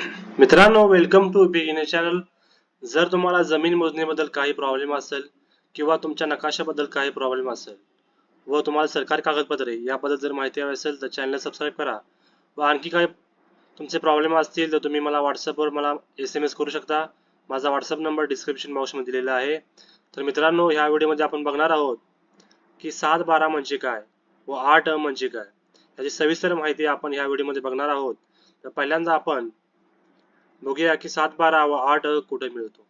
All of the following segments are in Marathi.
मित्रांनो वेलकम टू बिगिनर चॅनल जर तुम्हाला जमीन मोजणीबद्दल काही प्रॉब्लेम असेल किंवा तुमच्या नकाशाबद्दल काही प्रॉब्लेम असेल व तुम्हाला सरकारी कागदपत्रे याबद्दल जर माहिती हवी असेल तर चॅनल सबस्क्राईब करा. व आणखी काही तुमचे प्रॉब्लेम असतील तर तुम्ही मला व्हॉट्सअपवर मला एस एम एस करू शकता. माझा व्हॉट्सअप नंबर डिस्क्रिप्शन बॉक्समध्ये दिलेला आहे. तर मित्रांनो ह्या व्हिडिओमध्ये आपण बघणार आहोत की सात बारा म्हणजे काय व आठ म्हणजे काय. याची सविस्तर माहिती आपण ह्या व्हिडिओमध्ये बघणार आहोत. तर पहिल्यांदा आपण बघूया की सात बारा व आठ अ कुठे मिळतो.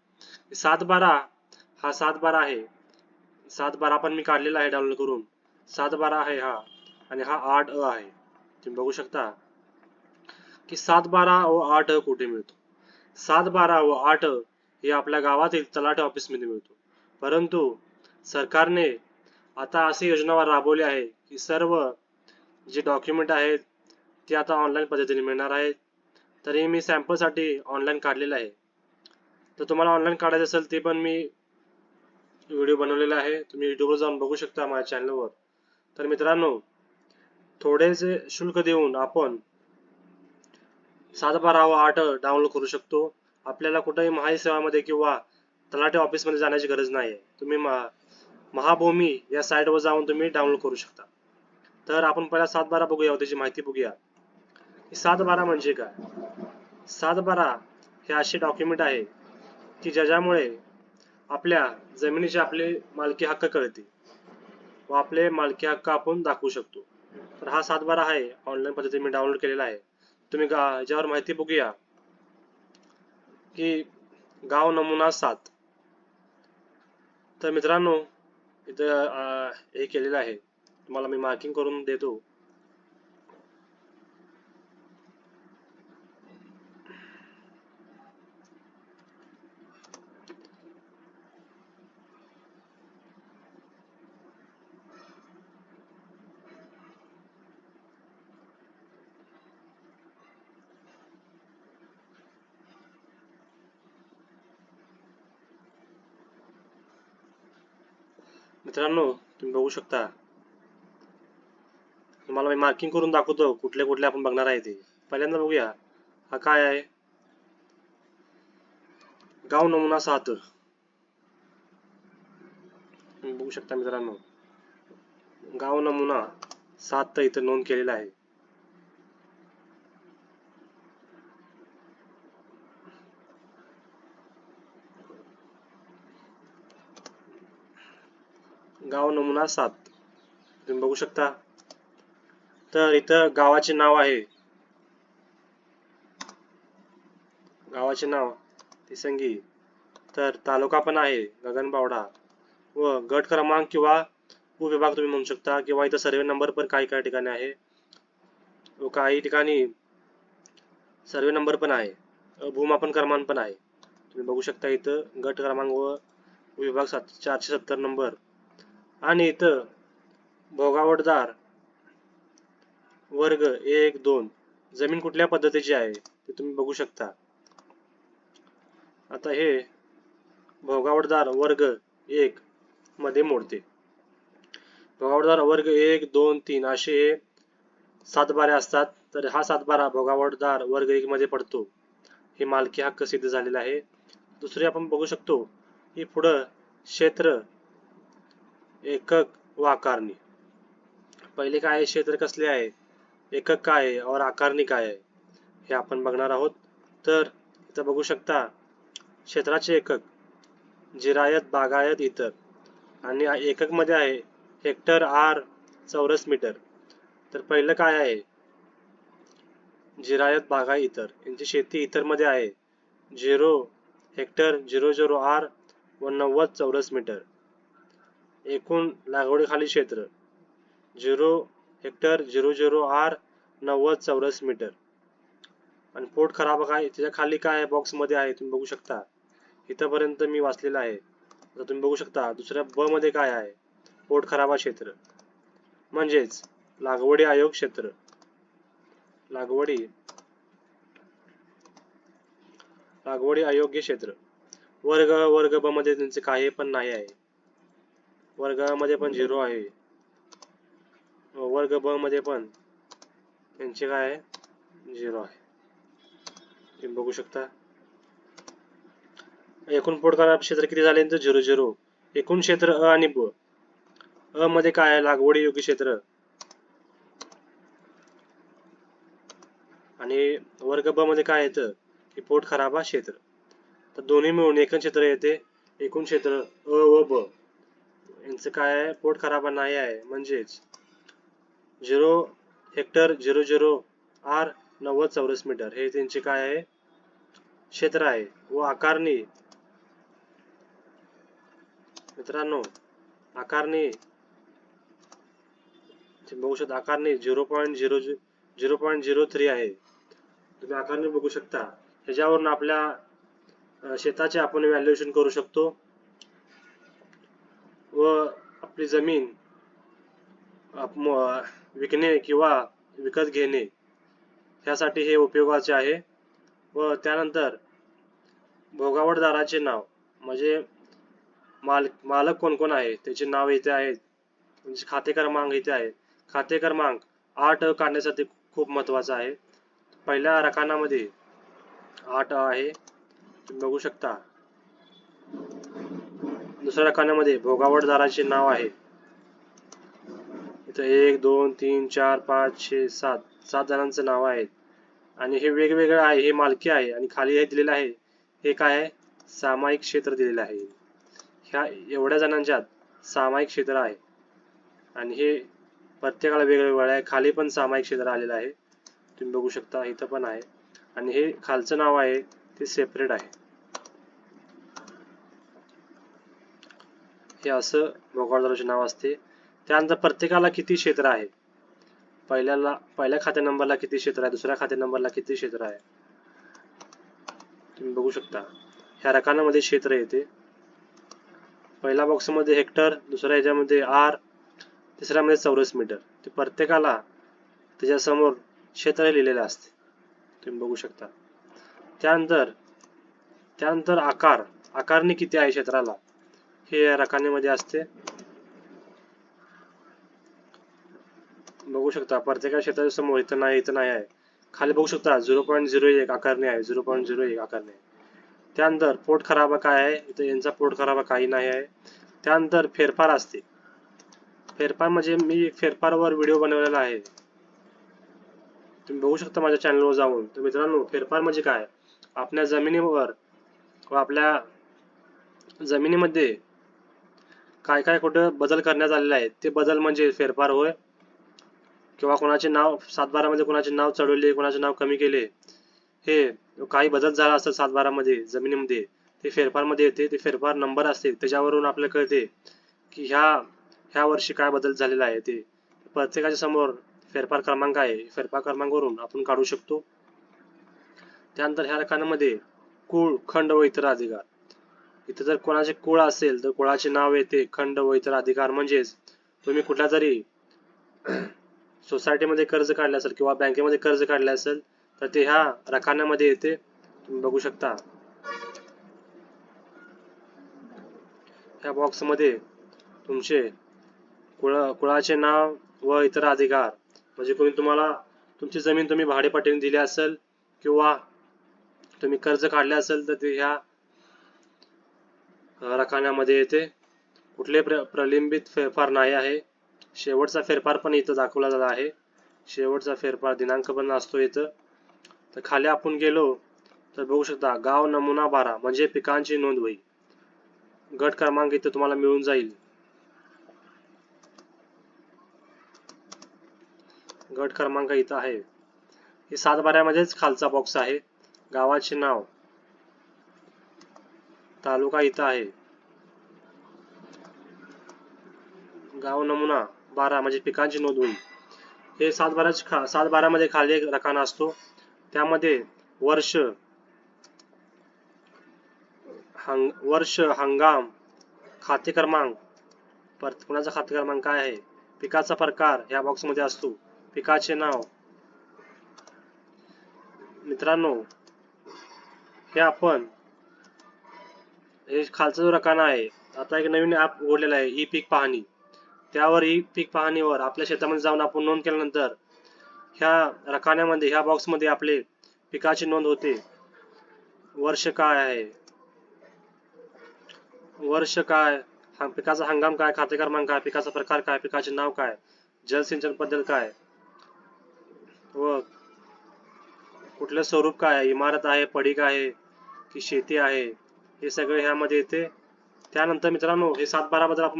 सात बारा हा सात बारा आहे. सात बारा पण मी काढलेला आहे डाउनलोड करून. सात बारा आहे हा आणि हा आठ अ आहे. तुम्ही बघू शकता की सात बारा व आठ अ कुठे मिळतो. सात बारा व आठ अ हे आपल्या गावातील तलाठी ऑफिसमध्ये मिळतो. परंतु सरकारने आता अशी योजना राबवली आहे की सर्व जे डॉक्युमेंट आहेत ते आता ऑनलाईन पद्धतीने मिळणार आहेत. तरी मी सॅम्पलसाठी ऑनलाईन काढलेलं आहे. तर तुम्हाला ऑनलाईन काढायचं असेल ते पण मी व्हिडिओ बनवलेला आहे. तुम्ही युट्यूबवर जाऊन बघू शकता माझ्या चॅनलवर तर मित्रांनो थोडेसे शुल्क देऊन आपण सात बारा व आठ डाउनलोड करू शकतो. आपल्याला कुठेही महाई सेवामध्ये किंवा तलाठी ऑफिसमध्ये जाण्याची गरज नाही आहे तुम्ही महाभूमी या साईटवर जाऊन तुम्ही डाउनलोड करू शकता. तर आपण पहिला सात बारा बघूया त्याची माहिती बघूया. सात बारा म्हणजे काय? सात बारा हे असे डॉक्युमेंट आहे की ज्याच्यामुळे आपल्या जमिनीचे आपले मालकी हक्क कळते व आपले मालकी हक्क आपण दाखवू शकतो. तर हा सात बारा आहे ऑनलाईन पद्धतीने मी डाउनलोड केलेला आहे. तुम्ही गा याच्यावर माहिती बघूया की गाव नमुना सात. तर मित्रांनो इथं हे केलेलं आहे. तुम्हाला मी मार्किंग करून देतो. मित्रांनो तुम्ही बघू शकता. तुम्हाला मी मार्किंग करून दाखवतो कुठले कुठले आपण बघणार आहे ते. पहिल्यांदा बघूया. हा काय आहे? गाव नमुना सात. तुम्ही बघू शकता मित्रांनो. गाव नमुना सात तर इथं नोंद केलेला आहे. गाव नमुना सात. तुम्ही बघू शकता. तर इथं गावाचे नाव आहे. गावाचे नाव तिसंगी तर तालुका पण आहे गगनबावडा. व गट क्रमांक किंवा उपविभाग तुम्ही म्हणू शकता किंवा इथं सर्वे नंबर पण काही काही ठिकाणी आहे. व काही ठिकाणी सर्वे नंबर पण आहे. भूमापन क्रमांक पण आहे. तुम्ही बघू शकता इथं गट क्रमांक व विभाग सात चारशे सत्तर नंबर. आणि इथं भोगावटदार वर्ग एक दोन. जमीन कुठल्या पद्धतीची आहे? ते तुम्ही बघू शकता. आता हे भोगावटदार वर्ग एक मध्ये मोडते. भोगावटदार वर्ग एक दोन तीन असे हे सातबारे असतात. तर हा सातबारा भोगावटदार वर्ग एक मध्ये पडतो. हे मालकी हक्क सिद्ध झालेला आहे. दुसरे आपण बघू शकतो की पुढं क्षेत्र एकक व आकारणी पहिले काय आहे क्षेत्र कसले आहे? एकक काय आहे? और आकारणी काय आहे? हे आपण बघणार आहोत. तर इथं बघू शकता क्षेत्राचे एकक जिरायत बागायत इतर. आणि एककमध्ये आहे हेक्टर आर चौरस मीटर. तर पहिलं काय आहे? जिरायत बागाय इतर. यांची शेती इतरमध्ये आहे. Zero hectare zero zero are व नव्वद चौरस मीटर. एकूण लागवडीखाली क्षेत्र zero hectare zero zero are नव्वद चौरस मीटर. आणि पोट खराब काय त्याच्याखाली काय आहे बॉक्समध्ये आहे तुम्ही बघू शकता. इथंपर्यंत मी वाचलेलं आहे. आता तुम्ही बघू शकता दुसऱ्या ब मध्ये काय आहे? पोट खराबा क्षेत्र. म्हणजेच लागवडी आयोग क्षेत्र. लागवडी लागवडी अयोग्य क्षेत्र. वर्ग वर्ग ब मध्ये त्यांचे काही पण नाही आहे. वर्गामध्ये पण झिरो आहे. वर्ग ब मध्ये पण त्यांचे काय आहे? झिरो आहे. तुम्ही बघू शकता. एकूण पोट खराब क्षेत्र किती झाले? तर झिरो झिरो एकूण क्षेत्र अ आणि ब. अ मध्ये काय आहे? लागवडी योग्य क्षेत्र. आणि वर्ग ब मध्ये काय येतं? की पोट खराब हा क्षेत्र. तर दोन्ही मिळून एकूण क्षेत्र येते. एकूण क्षेत्र अ व ब. यांचं काय आहे पोट खराब नाही आहे. म्हणजेच zero hectare zero zero are नव्वद चौरस मीटर हे त्यांचे काय आहे? क्षेत्र आहे व आकारणी मित्रांनो आकारणी बघू शकता आकारणी zero point zero zero point zero three आहे. तुम्ही आकारणी बघू शकता. ह्याच्यावरून आपल्या शेताचे आपण व्हॅल्युएशन करू शकतो. व आपली जमीन विकणे किंवा विकत घेणे ह्यासाठी हे उपयोगाचे आहे. व त्यानंतर भोगावटदाराचे नाव म्हणजे माल मालक कोण कोण आहे त्याचे नाव इथे आहेत म्हणजे खाते क्रमांक इथे आहे खाते क्रमांक आठ काढण्यासाठी खूप महत्त्वाचा आहे. पहिल्या रकानामध्ये आठ आहे. तुम्ही बघू शकता. दुसऱ्या रकान्यामध्ये भोगावटदाराचे नाव आहे. इथं एक दोन तीन चार पाच छे सात सात जणांचं नाव आहेत आणि हे वेगवेगळं आहे हे मालकी आहे आणि खाली हे दिलेलं आहे. हे काय आहे? सामायिक क्षेत्र दिलेलं आहे. ह्या एवढ्या जणांच्यात सामायिक क्षेत्र आहे. आणि हे प्रत्येकाला वेगवेगळं आहे. खाली पण सामायिक क्षेत्र आलेलं आहे. तुम्ही बघू शकता इथं पण आहे. आणि हे खालचं नाव आहे ते सेपरेट आहे. हे असं भोगावदाराचे नाव असते. त्यानंतर प्रत्येकाला किती क्षेत्र आहे? पहिल्याला पहिल्या खाते नंबरला किती क्षेत्र आहे? दुसऱ्या खाते नंबरला किती क्षेत्र आहे? तुम्ही बघू शकता. ह्या रकानामध्ये क्षेत्र येते. पहिल्या बॉक्समध्ये हेक्टर दुसऱ्या ह्याच्यामध्ये आर तिसऱ्यामध्ये चौरस मीटर ते प्रत्येकाला त्याच्यासमोर क्षेत्र लिहिलेलं असते. तुम्ही बघू शकता. त्यानंतर त्यानंतर आकार. आकारणी किती आहे क्षेत्राला? हे या रकान्यामध्ये असते. बघू शकता प्रत्येका क्षेत्राच्या समोर इथं नाही इथं नाही आहे. खाली बघू शकता झिरो पॉईंट झिरो एक आकारणी आहे झिरो पॉईंट झिरो एक आकारणी आहे. त्यानंतर पोट खराबा काय आहे? इथं यांचा पोट खराबा काही नाही आहे. त्यानंतर फेरफार असते. फेरफार म्हणजे मी फेरफारवर व्हिडिओ बनवलेला आहे. तुम्ही बघू शकता माझ्या चॅनलवर जाऊन. तर मित्रांनो फेरफार म्हणजे काय? आपल्या जमिनीवर व आपल्या जमिनीमध्ये काय काय कुठं बदल करण्यात आलेले आहेत? ते बदल म्हणजे फेरफार होय. किंवा कोणाचे नाव सातबारामध्ये कोणाचे नाव चढवले कोणाचे नाव कमी केले हे काही बदल झाला असतात सातबारामध्ये जमिनीमध्ये ते फेरफारमध्ये येते ते फेरफार नंबर असते त्याच्यावरून आपल्याला कळते की ह्या ह्या वर्षी काय बदल झालेला आहे ते. प्रत्येकाच्या समोर फेरफार क्रमांक आहे. फेरफार क्रमांकावरून आपण काढू शकतो. त्यानंतर ह्या रकानामध्ये कुळ खंड व इतर अधिकार. इथे जर कोणाचे कुळ असेल तर कुळाचे नाव येते खंड व इतर अधिकार. म्हणजेच तुम्ही कुठला तरी सोसायटीमध्ये कर्ज काढले असेल किंवा बँकेमध्ये कर्ज काढले असेल तर ते ह्या रकान्यामध्ये येते. तुम्ही बघू शकता. ह्या बॉक्समध्ये तुमचे कुळ कुळाचे नाव व इतर अधिकार. म्हणजे कोणी तुम्हाला तुमची जमीन तुम्ही भाडेपट्टीने दिली असेल किंवा तुम्ही कर्ज काढले असेल तर ते ह्या अ, रकान्यामध्ये येते. कुठले प्र प्रलंबित फेरफार नाही आहे. शेवटचा फेरफार पण इथं दाखवला झाला आहे. शेवटचा फेरफार दिनांक पण असतो इथं. तर खाली आपण गेलो तर बघू शकता गाव नमुना बारा म्हणजे पिकांची नोंद होईल गट क्रमांक इथं तुम्हाला मिळून जाईल. गट क्रमांक इथं आहे. हे सात बाऱ्यामध्येच खालचा बॉक्स आहे. गावाचे नाव. तालुका इथं आहे. गाव नमुना बारा म्हणजे पिकांची नोंद होईल. हे सात बाराच खा सात बारामध्ये खाली एक रकाना असतो. त्यामध्ये वर्ष हंग वर्ष हंगाम खाते क्रमांक परत कुणाचा खाते क्रमांक काय आहे? पिकाचा प्रकार या बॉक्समध्ये असतो. पिकाचे नाव. मित्रांनो हे आपण हे खालचा जो रकाना आहे आता एक नवीन ॲप उघडलेला आहे ई पीक पाहणी. त्यावर ई पीक पाहणीवर आपल्या शेतामध्ये जाऊन आपण नोंद केल्यानंतर ह्या रकान्यामध्ये ह्या बॉक्समध्ये आपले पिकाची नोंद होते. वर्ष काय आहे? वर्ष काय? पिकाचा हंगाम काय? खाते क्रमांक काय? पिकाचा प्रकार काय? पिकाचे नाव काय? जलसिंचन पद्धत काय? व कुठलं स्वरूप काय? आहे इमारत आहे पडीक आहे की शेती आहे? हे सगळं ह्यामध्ये येते. त्यानंतर मित्रांनो हे सात बारा आपण माहिती